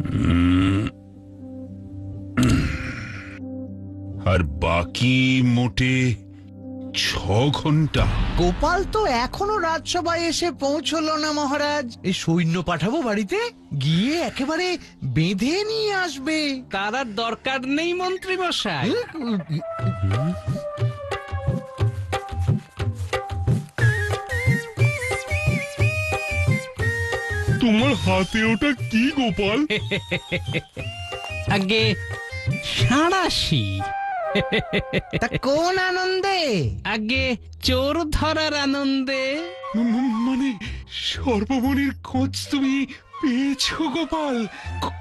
আর বাকি মোটে ছ ঘণ্টা। গোপাল তো এখনও রাজসভায় এসে পৌঁছলো না মহারাজ। এই সৈন্য পাঠাবো বাড়িতে? গিয়ে একেবারে বেঁধে নিয়ে আসবে। তার আর দরকার নেই মন্ত্রী মশাই তোমার হাতে ওটা কি গোপাল? আগে সাঁড়াশি তা কোন আনন্দে? আগে চোর ধরার আনন্দে। মানে সর্বমণির খোঁজ তুমি পেয়েছ গোপাল?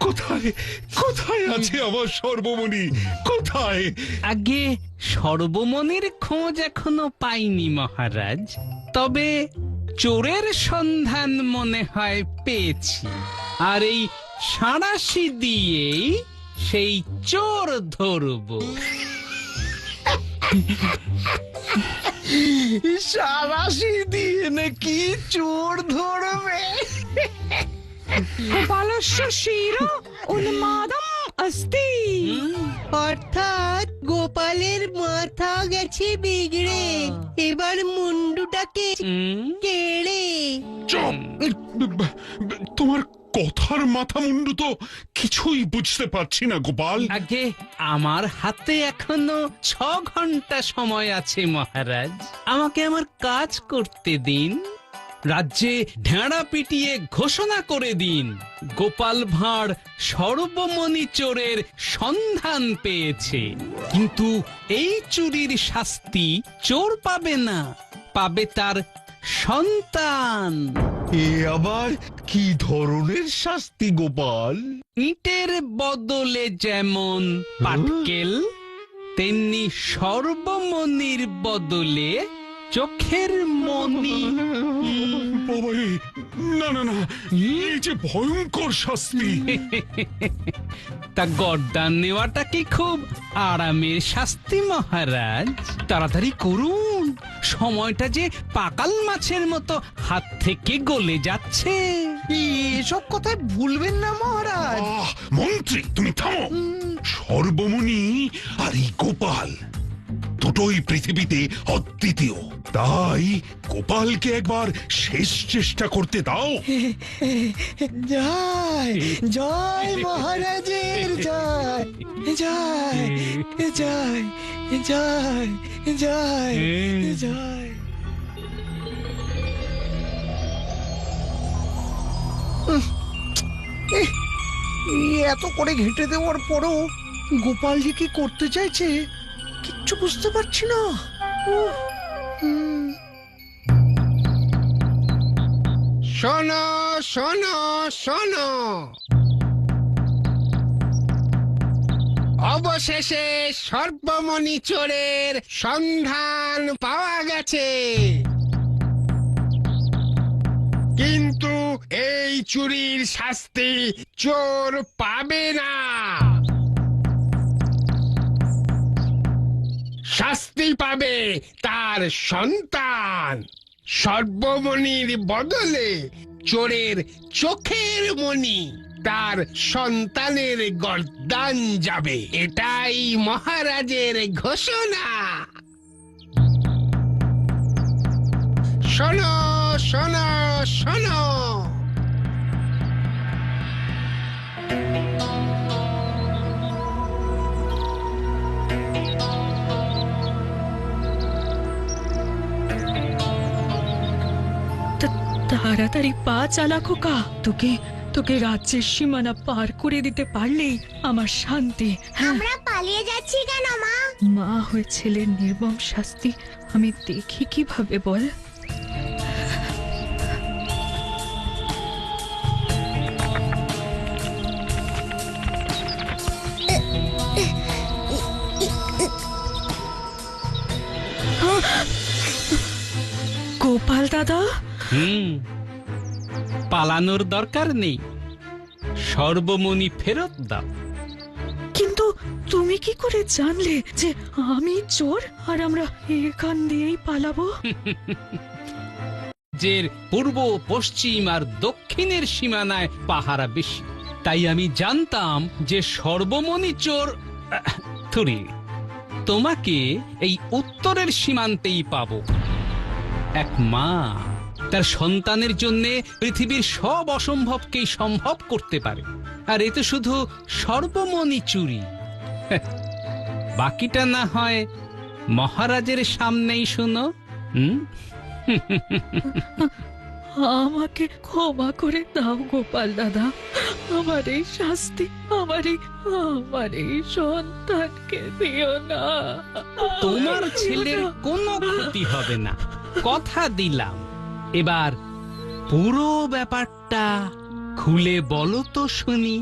কোথায় কোথায় আছে আমার সর্বমণি? কোথায়? আগে সর্বমণির খোঁজ এখনও পাইনি মহারাজ। তবে চোরের সন্ধান মনে হয় পেয়েছি। আর এই সাঁড়াশি দিয়েই সেই চোর ধরবো। সারাশি দিয়ে নাকি চোর ধরবে? গোপালস্য শির উন্মাদম অস্তি। অর্থাৎ গোপালের মাথা গেছে বিগড়ে। এবার মুন্ডুটাকে উম, কেড়ে। তোমার কথার মাথা মুন্ডু তো কিছুই বুঝতে পারছি না গোপাল। আগে আমার হাতে এখনও ছ ঘণ্টা সময় আছে মহারাজ। আমাকে আমার কাজ করতে দিন রাজ্যে ঢেঁড়া পিটিয়ে ঘোষণা করে দিন। গোপাল ভাঁড় সর্বমণি চোরের সন্ধান পেয়েছে। কিন্তু এই চুরির শাস্তি চোর পাবে না। পাবে তার সন্তান। এ আবার কি ধরনের শাস্তি গোপাল? ইটের বদলে যেমন পাটকেল তেমনি সর্বমনির বদলে চোখের মণি। বাবারে না না না। এই যে ভয়ঙ্কর শাস্তি। তা গড্ডান নেওয়াটা কি খুব আরামের শাস্তি মহারাজ? তাড়াতাড়ি করুন। সময়টা যে পাকাল মাছের মতো হাত থেকে গলে যাচ্ছে। এসব কথায় ভুলবেন না মহারাজ। আহ মন্ত্রী তুমি থামো। সর্বমণি আর এই গোপাল। দুটোই পৃথিবীতে অদ্বিতীয়। তাই গোপালকে একবার শেষ চেষ্টা করতে দাও। জয় জয় মহারাজের জয় জয় জয় জয় জয় জয়। এত করে ঘেঁটে দেওয়ার পরও গোপাল যে কি করতে চাইছে? কিচ্ছু বুঝতে পারছি না। শোনো শোনো শোনো। অবশেষে সর্বমণি চোরের সন্ধান পাওয়া গেছে। কিন্তু এই চুরির শাস্তি চোর পাবে না। শাস্তি পাবে তার সন্তান। সর্বমণির বদলে চোরের চোখের মণি তার সন্তানের গর্দান যাবে। এটাই মহারাজের ঘোষণা। শোনো শোনো শোনো। তাড়াতাড়ি পা চালা খোকা। তোকে তোকে রাজ্যের সীমানা পার করে দিতে পারলেই আমার শান্তি। হ্যাঁ। আমরা পালিয়ে যাচ্ছি কেন মা? মা হয়ে ছেলের নির্মম শাস্তি আমি দেখি কীভাবে বল। গোপাল দাদা? হুম। পালানোর দরকার নেই। সর্বমণি ফেরত দাও। কিন্তু তুমি কি করে জানলে যে আমি চোর আর আমরা এখান দিয়েই পালাবো? যে পূর্ব পশ্চিম আর দক্ষিণের সীমানায় পাহারা বেশি। তাই আমি জানতাম যে সর্বমণি চোর থুরি তোমাকে এই উত্তরের সীমান্তেই পাবো। এক মা তার সন্তানের জন্য পৃথিবীর সব অসম্ভবকেই সম্ভব করতে পারে। আর এ তো শুধু সর্বমণি চুরি। বাকিটা না হয় মহারাজের সামনেই শুনো হুম? আমাকে ক্ষমা করে দাও গোপাল দাদা। আমার এই শাস্তি আমার এই আমার এই সন্তানকে দিও না। তোমার ছেলের কোনো ক্ষতি হবে না। কথা দিলাম। এবার পুরো ব্যাপারটা খুলে বলো তো শুনি।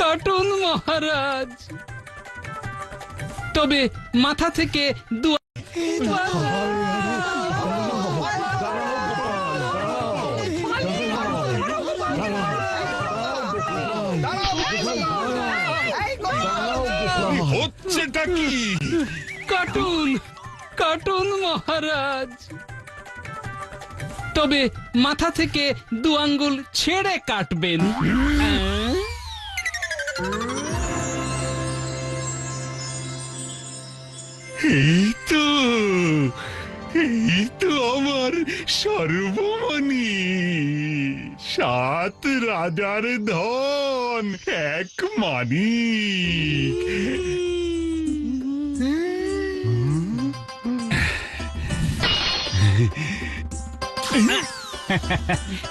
কাটুন মহারাজ। তবে মাথা থেকে দু হচ্ছেটা কি? কাটুন কাটুন মহারাজ। তবে মাথা থেকে দু আঙ্গুল ছেড়ে কাটবেন? এই তো এই তো আমার সর্বমণি। সাত রাজার ধন এক মানিক।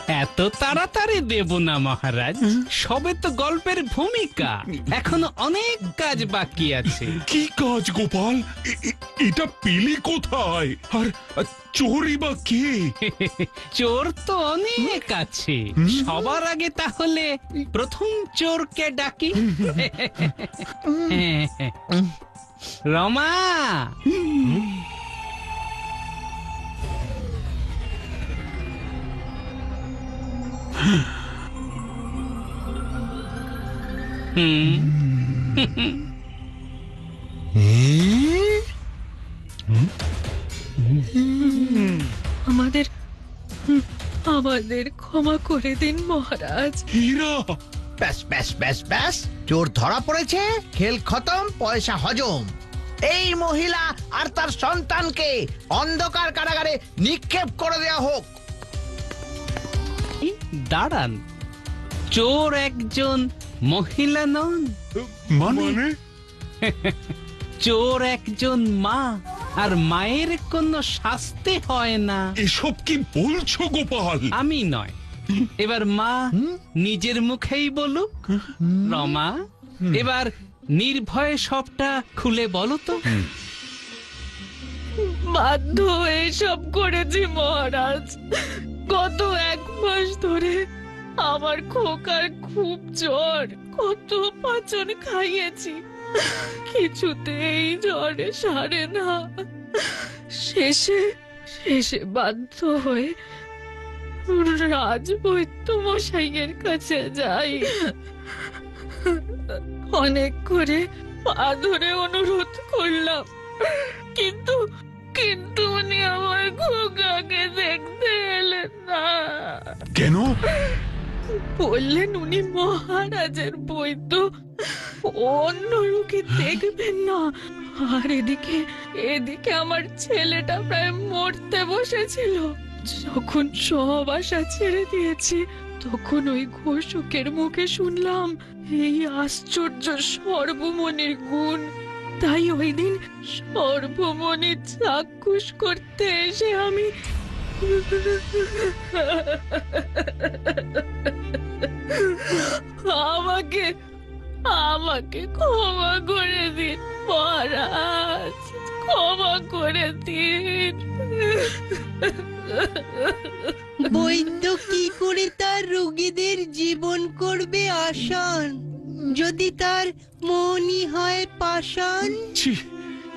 এত তাড়াতাড়ি দেব না মহারাজ। সবে তো গল্পের ভূমিকা। এখনও অনেক কাজ বাকি আছে। কি কাজ গোপাল? এ- এ- এটা পেলে কোথায়? আর আর চোরই বা কে? চোর তো অনেক আছে। সবার আগে তাহলে প্রথম চোরকে ডাকি। রমা! আমাদের আমাদের ক্ষমা করে দিন, মহারাজ। হীরা! ব্যাস ব্যাস ব্যাস ব্যাস, চোর ধরা পড়েছে, খেল খতম, পয়সা হজম। এই মহিলা আর তার সন্তানকে অন্ধকার কারাগারে নিক্ষেপ করে দেওয়া হোক। দাঁড়ান। চোর একজন মহিলা নন। মানে? চোর একজন মা আর মায়ের কোনো শাস্তি হয় না। এসব কি বলছো গোপাল? আমি নয়। এবার মা নিজের মুখেই বলুক। রমা এবার নির্ভয়ে সবটা খুলে বলো তো। বাধ্য হয়ে সব করেছি মহারাজ। গত এক মাস ধরে আমার খোকার খুব জ্বর, কত পাচন খাইয়েছি। কিছুতেই জ্বরে সারে না। শেষে শেষে বাধ্য হয়ে রাজবৈদ্য মশাইয়ের কাছে যাই। অনেক করে পা ধরে অনুরোধ করলাম, কিন্তু কিন্তু উনি আমার খোকাকে দেখতে এলেন না। কেন? বললেন উনি মহারাজের বৈদ্য। অন্য রোগী দেখবেন না। আর এদিকে এদিকে আমার ছেলেটা প্রায় মরতে বসেছিল। যখন সব আশা ছেড়ে দিয়েছি তখন ওই ঘোষকের মুখে শুনলাম এই আশ্চর্য সর্বমণির গুণ। তাই ওই দিন সর্বমণির চাক্ষুষ করতে এসে আমি আমাকে আমাকে ক্ষমা করে দিন, মহারাজ, ক্ষমা করে দিন। বৈদ্য কি করে তার রোগীদের জীবন করবে আসান? যদি তার মনই হয় পাষাণ? ছি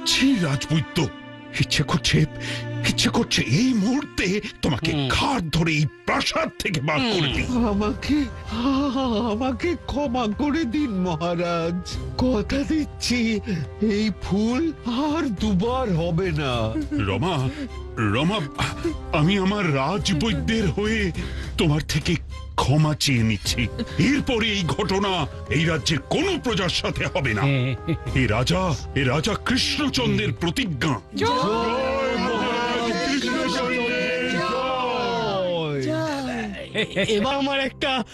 ছি রাজবৈদ্য। ইচ্ছে করছে ইচ্ছে করছে এই মুহূর্তে তোমাকে। ঘাট ধরে এই প্রাসাদ থেকে বার করে দিই। আমাকে আমাকে ক্ষমা করে দিন মহারাজ। কথা দিচ্ছি এই ফুল আর দুবার হবে না। রমা রমা আমি আমার রাজবৈদ্যের হয়ে তোমার থেকে ক্ষমা চেয়ে নিচ্ছি। এরপরে এই ঘটনা এই রাজ্যের কোনো প্রজার সাথে হবে না। এ রাজা এ রাজা কৃষ্ণচন্দ্রের প্রতিজ্ঞা। এবার আমার একটা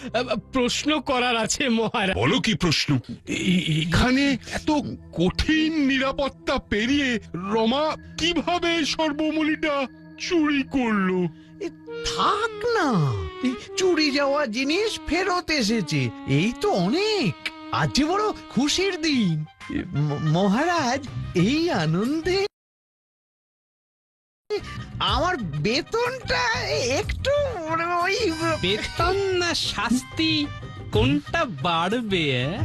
প্রশ্ন করার আছে মহারাজ। বলো কি প্রশ্ন? এখানে এত কঠিন নিরাপত্তা পেরিয়ে রমা কীভাবে সর্বমূলিটা চুরি করল। থাক না। এই চুরি যাওয়া জিনিস ফেরত এসেছে। এই তো অনেক। আজ যে বড় খুশির দিন। ম- মহারাজ এই আনন্দে আমার বেতনটা একটু ওই বেতন না শাস্তি? কোনটা বাড়বে এ?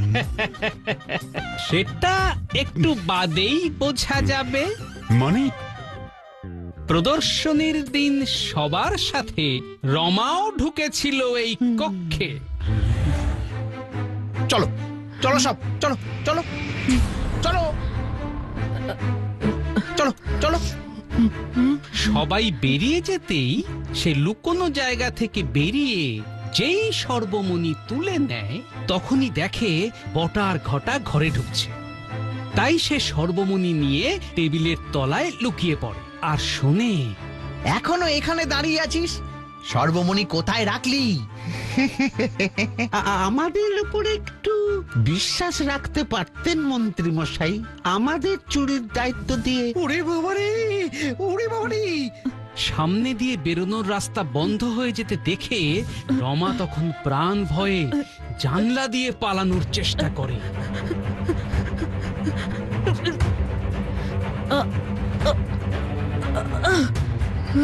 সেটা একটু বাদেই বোঝা যাবে। মানে প্রদর্শনীর দিন সবার সাথে রমাও ঢুকেছিল এই কক্ষে। চলো চলো সব চলো চলো চলো চলো চলো। সবাই বেরিয়ে যেতেই সে লুকোনো জায়গা থেকে বেরিয়ে যেই সর্বমণি তুলে নেয় তখনই দেখে বটার ঘটা ঘরে ঢুকছে। তাই সে সর্বমণি নিয়ে টেবিলের তলায় লুকিয়ে পড়ে। আর শোনে। এখনও এখানে দাঁড়িয়ে আছিস? সর্বমণি কোথায় রাখলি? আমাদের উপর একটু বিশ্বাস রাখতে পারতেন মন্ত্রী মশাই আমাদের চুরির দায়িত্ব দিয়ে। ওরে বাবারে ওরে বাবারে। সামনে দিয়ে বেরোনোর রাস্তা বন্ধ হয়ে যেতে দেখে রমা তখন প্রাণ ভয়ে জানলা দিয়ে পালানোর চেষ্টা করে। চোর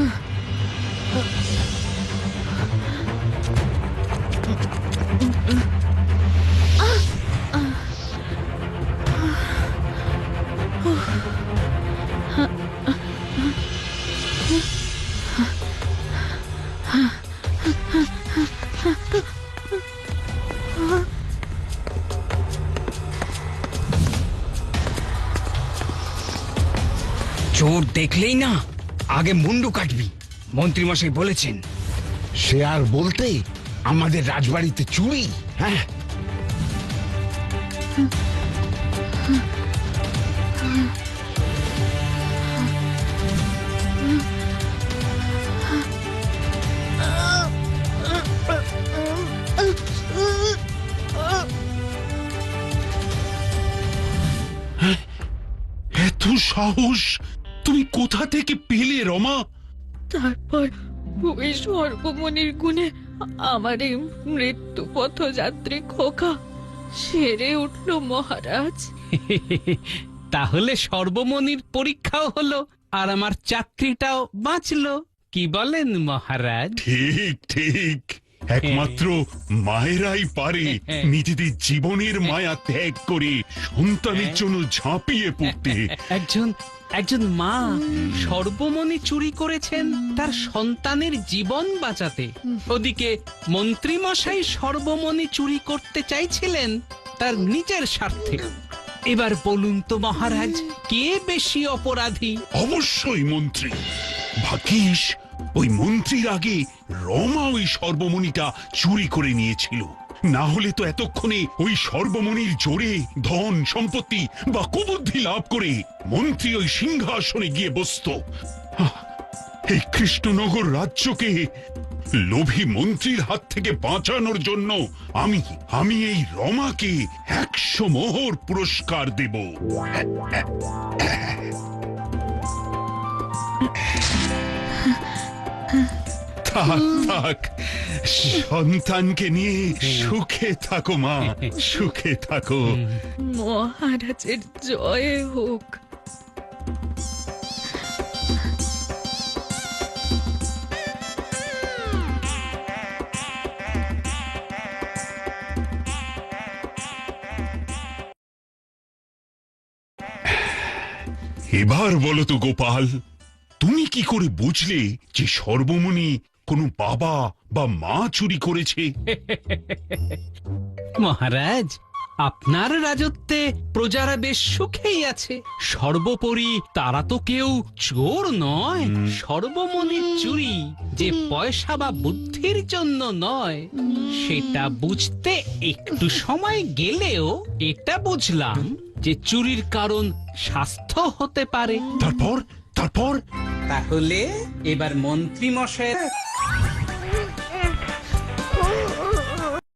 দেখলেই না আগে মুন্ডু কাটবি। মন্ত্রীমশাই বলেছেন সে আর বলতে আমাদের রাজবাড়িতে চুরি হ্যাঁ? এত সাহস তুমি কোথা থেকে পেলে রমা? তারপর ওই সর্বমণির গুণে আমার এই মৃত্যু পথযাত্রী খোকা সেরে উঠল মহারাজ। তাহলে সর্বমণির পরীক্ষাও হলো আর আমার চাকরিটাও বাঁচলো। কি বলেন মহারাজ? ঠিক ঠিক। একমাত্র মায়েরাই পারে নিজেদের জীবনের মায়া ত্যাগ করে সন্তানের জন্য ঝাঁপিয়ে পড়তে। একজন একজন মা সর্বমণি চুরি করেছেন তার সন্তানের জীবন বাঁচাতে। ওদিকে মন্ত্রীমশাই সর্বমণি চুরি করতে চাইছিলেন তার নিজের স্বার্থে। এবার বলুন তো মহারাজ কে বেশি অপরাধী? অবশ্যই মন্ত্রী। ভাগ্যিস ওই মন্ত্রীর আগে রমা ওই সর্বমণিটা চুরি করে নিয়েছিল। না হলে তো এতক্ষণে ওই সর্বমণির জোরে ধন, সম্পত্তি বা কুবুদ্ধি লাভ করে মন্ত্রী ওই সিংহাসনে গিয়ে বসত। এই কৃষ্ণনগর রাজ্যকে লোভী মন্ত্রীর হাত থেকে বাঁচানোর জন্য আমি আমি এই রমাকে একশো মোহর পুরস্কার দেব। থাক থাক। সন্তানকে নিয়ে সুখে থাকো মা। সুখে থাকো। মহারাজের জয় হোক। এবার বলো তো গোপাল তুমি কি করে বুঝলে যে সর্বমণি কোনো বাবা বা মা চুরি করেছে? মহারাজ আপনার রাজত্বে প্রজারা বেশ সুখেই আছে। সর্বোপরি তারা তো কেউ চোর নয় সর্বমনের চুরি যে পয়সা বা বুদ্ধির জন্য নয়। সেটা বুঝতে একটু সময় গেলেও এটা বুঝলাম যে চুরির কারণ স্বাস্থ্য হতে পারে। তারপর? তারপর? তাহলে এবার মন্ত্রী মশাই